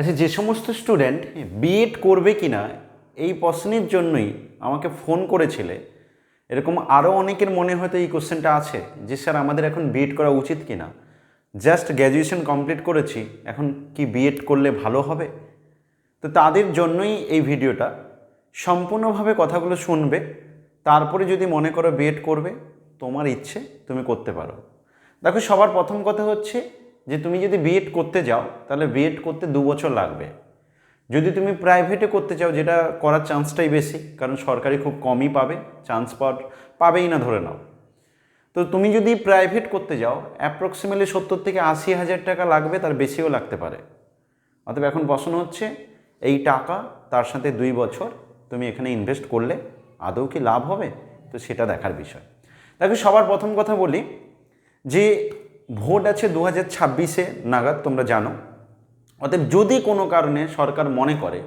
আচ্ছা যে সমস্ত স্টুডেন্ট বিএড করবে কি না এই প্রশ্নের জন্যই আমাকে ফোন করেছিলে। এরকম আরও অনেকের মনে হয়তো এই কোশ্চেনটা আছে, যে স্যার আমাদের এখন বিএড করা উচিত কি না জাস্ট গ্র্যাজুয়েশন কমপ্লিট করেছি, এখন কি বিএড করলে ভালো হবে? তো তাদের জন্যই এই ভিডিওটা। সম্পূর্ণভাবে কথাগুলো শুনবে, তারপরে যদি মনে করো বিএড করবে, তোমার ইচ্ছে, তুমি করতে পারো। দেখো, সবার প্রথম কথা হচ্ছে যে তুমি যদি বিএড করতে যাও, তাহলে বিএড করতে দু বছর লাগবে। যদি তুমি প্রাইভেটে করতে চাও, যেটা করার চান্সটাই বেশি, কারণ সরকারি খুব কমই পাবে চান্স পাওয়ার পাবেই না ধরে নাও। তো তুমি যদি প্রাইভেট করতে যাও অ্যাপ্রক্সিমেটলি সত্তর থেকে আশি হাজার টাকা লাগবে, তার বেশিও লাগতে পারে। অতএব এখন প্রশ্ন হচ্ছে, এই টাকা তার সাথে দুই বছর তুমি এখানে ইনভেস্ট করলে আদৌ কি লাভ হবে? তো সেটা দেখার বিষয়। দেখো, সবার প্রথম কথা বলি যে ভোট আছে দু হাজার ছাব্বিশে, নাগাদ তোমরা জানো। অতএব যদি কোনো কারণে সরকার মনে করে,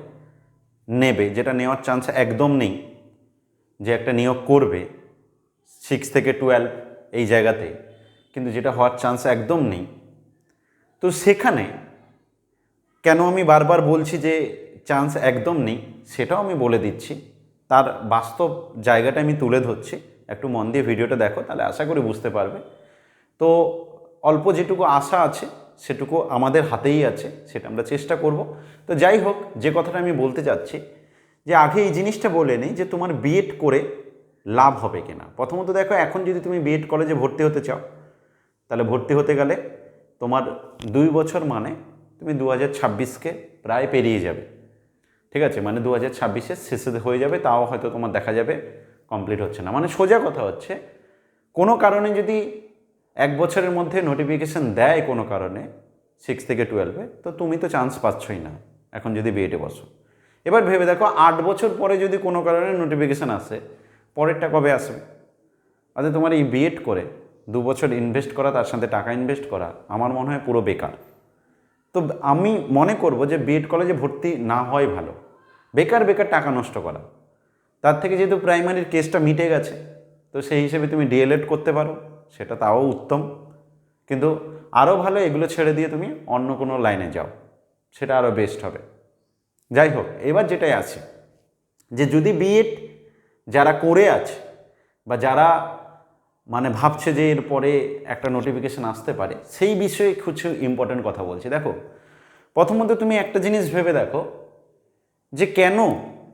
নেবে, যেটা নেওয়ার চান্স একদম নেই, যে একটা নিয়োগ করবে সিক্স থেকে টুয়েলভ এই জায়গাতে, কিন্তু যেটা হওয়ার চান্স একদম নেই, তো সেখানে কেন আমি বারবার বলছি যে চান্স একদম নেই, সেটাও আমি বলে দিচ্ছি। তার বাস্তব জায়গাটা আমি তুলে ধরছি। একটু মন দিয়ে ভিডিওটা দেখো, তাহলে আশা করি বুঝতে পারবে। তো অল্প যেটুকু আশা আছে, সেটুকু আমাদের হাতেই আছে, সেটা আমরা চেষ্টা করব। তো যাই হোক, যে কথাটা আমি বলতে চাচ্ছি, যে আগে এই জিনিসটা বলে নিই যে তোমার বিএড করে লাভ হবে কিনা। প্রথমত দেখো, এখন যদি তুমি বিএড কলেজে ভর্তি হতে চাও, তাহলে ভর্তি হতে গেলে তোমার দুই বছর মানে তুমি দু হাজার ছাব্বিশকে প্রায় পেরিয়ে যাবে। ঠিক আছে? মানে দু হাজার ছাব্বিশের শেষে হয়ে যাবে, তাও হয়তো তোমার দেখা যাবে কমপ্লিট হচ্ছে না। মানে সোজা কথা হচ্ছে, কোনো কারণে যদি এক বছরের মধ্যে নোটিফিকেশান দেয় কোনো কারণে সিক্স থেকে টুয়েলভে তো তুমি তো চান্স পাচ্ছই না। এখন যদি বিএডে বসো। এবার ভেবে দেখো, আট বছর পরে যদি কোনো কারণে নোটিফিকেশান আসে, পরেরটা কবে আসবে? আচ্ছা তোমার এই বিএড করে দু বছর ইনভেস্ট করা, তার সাথে টাকা ইনভেস্ট করা, আমার মনে হয় পুরো বেকার। তো আমি মনে করব যে বিএড কলেজে ভর্তি না হয় ভালো। বেকার বেকার টাকা নষ্ট করা। তার থেকে যেহেতু প্রাইমারির কেসটা মিটে গেছে, তো সেই হিসেবে তুমি ডিএলএড করতে পারো। সেটা তাও উত্তম। কিন্তু আরও ভালো এগুলো ছেড়ে দিয়ে তুমি অন্য কোনো লাইনে যাও, সেটা আরও বেস্ট হবে। যাই হোক, এবার যেটাই আছে, যে যদি বিএড যারা করে আছে বা যারা মানে ভাবছে যে এরপরে একটা নোটিফিকেশান আসতে পারে, সেই বিষয়ে কিছু ইম্পর্ট্যান্ট কথা বলছি। দেখো, প্রথমত তুমি একটা জিনিস ভেবে দেখো যে কেন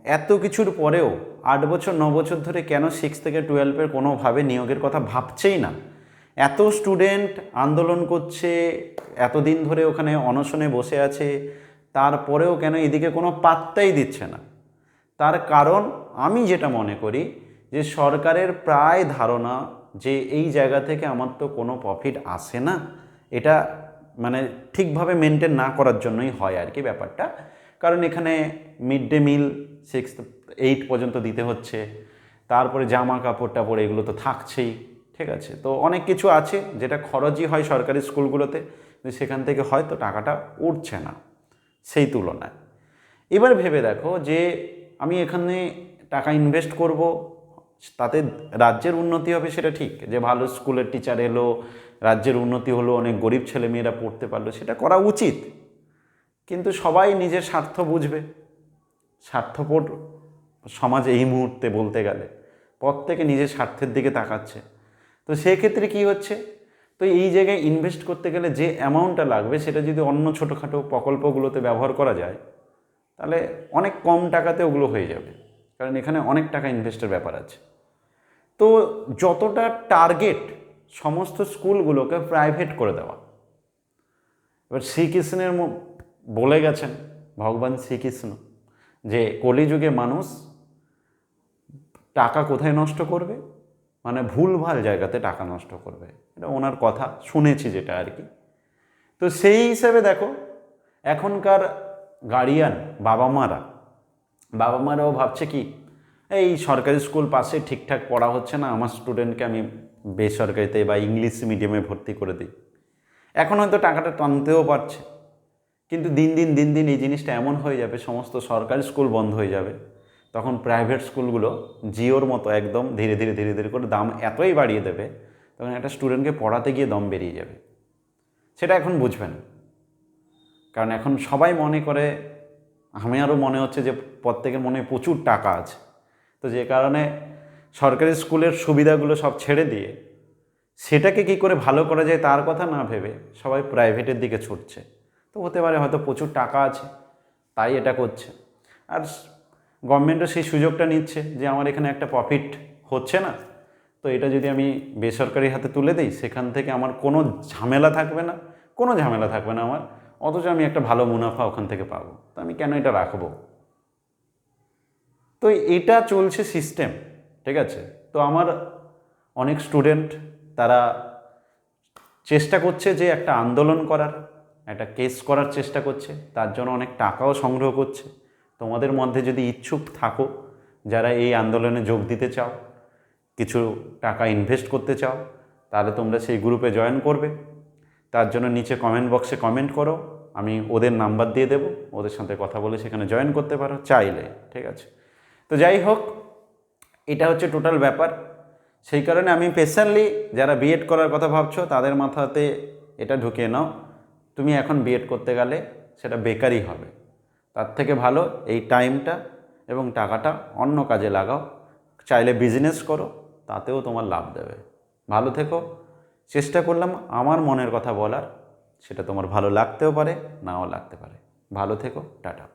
এত কিছুর পরেও আট বছর, ন বছর ধরে কেন সিক্স থেকে টুয়েলভের কোনোভাবে নিয়োগের কথা ভাবছেই না? এত স্টুডেন্ট আন্দোলন করছে, এতদিন ধরে ওখানে অনশনে বসে আছে, তারপরেও কেন এদিকে কোনো পাত্তাই দিচ্ছে না? তার কারণ আমি যেটা মনে করি যে সরকারের প্রায় ধারণা যে এই জায়গা থেকে আমার তো কোনো প্রফিট আসে না, এটা মানে ঠিকভাবে মেনটেন না করার জন্যই হয় আর কি ব্যাপারটা। কারণ এখানে mid day meal six eight পর্যন্ত দিতে হচ্ছে। তারপরে জামা কাপড় টাপড় এগুলো তো থাকছেই, ঠিক আছে? তো অনেক কিছু আছে, যেটা খরচই হয় সরকারি স্কুলগুলোতে সেখান থেকে হয়তো টাকাটা উঠছে না সেই তুলনায়। এবার ভেবে দেখো যে আমি এখানে টাকা ইনভেস্ট করব, তাতে রাজ্যের উন্নতি হবে সেটা ঠিক, যে ভালো স্কুলের টিচার এলো, রাজ্যের উন্নতি হলো, অনেক গরিব ছেলেমেয়েরা পড়তে পারল, সেটা করা উচিত। কিন্তু সবাই নিজের স্বার্থ বুঝবে। স্বার্থপর সমাজ এই মুহূর্তে বলতে গেলে, প্রত্যেকে নিজের স্বার্থের দিকে তাকাচ্ছে। তো সেক্ষেত্রে কি হচ্ছে? তো এই জায়গায় ইনভেস্ট করতে গেলে যে অ্যামাউন্টটা লাগবে, সেটা যদি অন্য ছোটোখাটো প্রকল্পগুলোতে ব্যবহার করা যায়, তাহলে অনেক কম টাকাতে ওগুলো হয়ে যাবে। কারণ এখানে অনেক টাকা ইনভেস্টের ব্যাপার আছে। তো যতটা টার্গেট সমস্ত স্কুলগুলোকে প্রাইভেট করে দেওয়া। এবার শ্রীকৃষ্ণের বলে গেছেন, ভগবান শ্রীকৃষ্ণ। যে কলিযুগে মানুষ টাকা কোথায় নষ্ট করবে? মানে ভুলভাল জায়গাতে টাকা নষ্ট করবে। এটা ওনার কথা, শুনেছি যেটা আর কি। তো সেই হিসেবে দেখো, এখনকার গার্ডিয়ান বাবা মারা বাবা মারাও ভাবছে কি, এই সরকারি স্কুল পাশে ঠিকঠাক পড়া হচ্ছে না, আমার স্টুডেন্টকে আমি বেসরকারিতে বা ইংলিশ মিডিয়ামে ভর্তি করে দিই। এখন হয়তো টাকাটা টানতেও পারছে। কিন্তু দিন দিন দিন দিন এই জিনিসটা এমন হয়ে যাবে, সমস্ত সরকারি স্কুল বন্ধ হয়ে যাবে। তখন প্রাইভেট স্কুলগুলো জিওর মতো একদম ধীরে ধীরে ধীরে ধীরে করে দাম এতই বাড়িয়ে দেবে, তখন একটা স্টুডেন্টকে পড়াতে গিয়ে দম বেরিয়ে যাবে। সেটা এখন বুঝবে না কারণ এখন সবাই মনে করে, আমি আরও মনে হচ্ছে যে প্রত্যেকের মনে প্রচুর টাকা আছে। তো যে কারণে সরকারি স্কুলের সুবিধাগুলো সব ছেড়ে দিয়ে সেটাকে কি করে ভালো করা যায় তার কথা না ভেবে সবাই প্রাইভেটের দিকে ছুটছে। হতে পারে, হয়তো প্রচুর টাকা আছে, তাই এটা করছে। আর গভর্নমেন্টও সেই সুযোগটা নিচ্ছে যে আমার এখানে একটা প্রফিট হচ্ছে না, তো এটা যদি আমি বেসরকারি হাতে তুলে দিই, সেখান থেকে আমার কোনো ঝামেলা থাকবে না, কোনো ঝামেলা থাকবে না আমার, অথচ আমি একটা ভালো মুনাফা ওখান থেকে পাবো, তো আমি কেন এটা রাখব? তো এটা চলছে সিস্টেম ঠিক আছে? তো আমার অনেক স্টুডেন্ট তারা চেষ্টা করছে যে একটা আন্দোলন করার একটা কেস করার চেষ্টা করছে, তার জন্য অনেক টাকাও সংগ্রহ করছে। তোমাদের মধ্যে যদি ইচ্ছুক থাকো, যারা এই আন্দোলনে যোগ দিতে চাও, কিছু টাকা ইনভেস্ট করতে চাও, তাহলে তোমরা সেই গ্রুপে জয়েন করবে। তার জন্য নিচে কমেন্ট বক্সে কমেন্ট করো, আমি ওদের নাম্বার দিয়ে দেবো, ওদের সাথে কথা বলে সেখানে জয়েন করতে পারো চাইলে, ঠিক আছে? তো যাই হোক, এটা হচ্ছে টোটাল ব্যাপার। সেই কারণে আমি স্পেশালি যারা বিএড করার কথা ভাবছ, তাদের মাথাতে এটা ঢুকিয়ে নাও। তুমি এখন বিএড করতে গেলে সেটা বেকারই হবে। তার থেকে ভালো এই টাইমটা এবং টাকাটা অন্য কাজে লাগাও। চাইলে বিজনেস করো, তাতেও তোমার লাভ দেবে। ভালো থেকো। চেষ্টা করলাম আমার মনের কথা বলার, সেটা তোমার ভালো লাগতেও পারে, নাও লাগতে পারে। ভালো থেকো, টাটা।